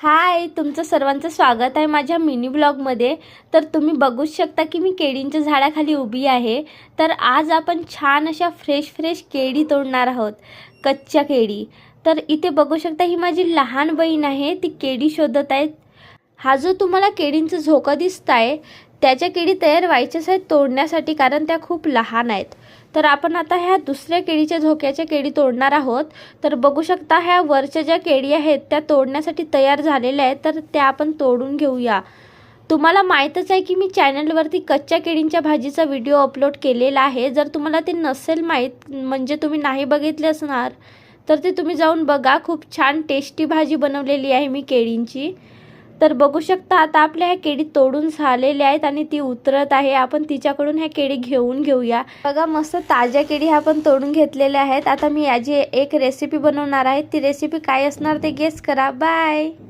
हाय तुमचं सर्वांचं स्वागत आहे माझ्या मिनी ब्लॉगमध्ये. तर तुम्ही बघूच शकता की मी केळींच्या झाडाखाली उभी आहे. तर आज आपण छान अशा फ्रेश फ्रेश केळी तोडणार आहोत. कच्च्या केळी. तर इथे बघू शकता ही माझी लहान बहीण आहे ती केळी शोधत आहेत हा जो तुम्हाला केळींचा झोका दिसत आहे त्याच्या केळी तयार व्हायच्याच आहेत तोडण्यासाठी कारण त्या खूप लहान आहेत. तर आपण आता ह्या दुसऱ्या केळीच्या झोक्याच्या केळी तोडणार आहोत. तर बघू शकता ह्या वरच्या ज्या केळी आहेत त्या तोडण्यासाठी तयार झालेल्या आहेत. तर त्या आपण तोडून घेऊया. तुम्हाला माहीतच आहे की मी चॅनलवरती कच्च्या केळींच्या भाजीचा व्हिडिओ अपलोड केलेला आहे. जर तुम्हाला ते नसेल माहीत म्हणजे तुम्ही नाही बघितले असणार तर ते तुम्ही जाऊन बघा. खूप छान टेस्टी भाजी बनवलेली आहे मी केळींची. तर बघू शकता आता आपल्या ह्या केळी तोडून झालेल्या आहेत आणि ती उतरत आहे. आपण तिच्याकडून ह्या केळी घेऊन घेऊया. बघा मस्त ताज्या केळी ह्या पण तोडून घेतलेल्या आहेत. आता मी याची एक रेसिपी बनवणार आहे. ती रेसिपी काय असणार ते गेस करा. बाय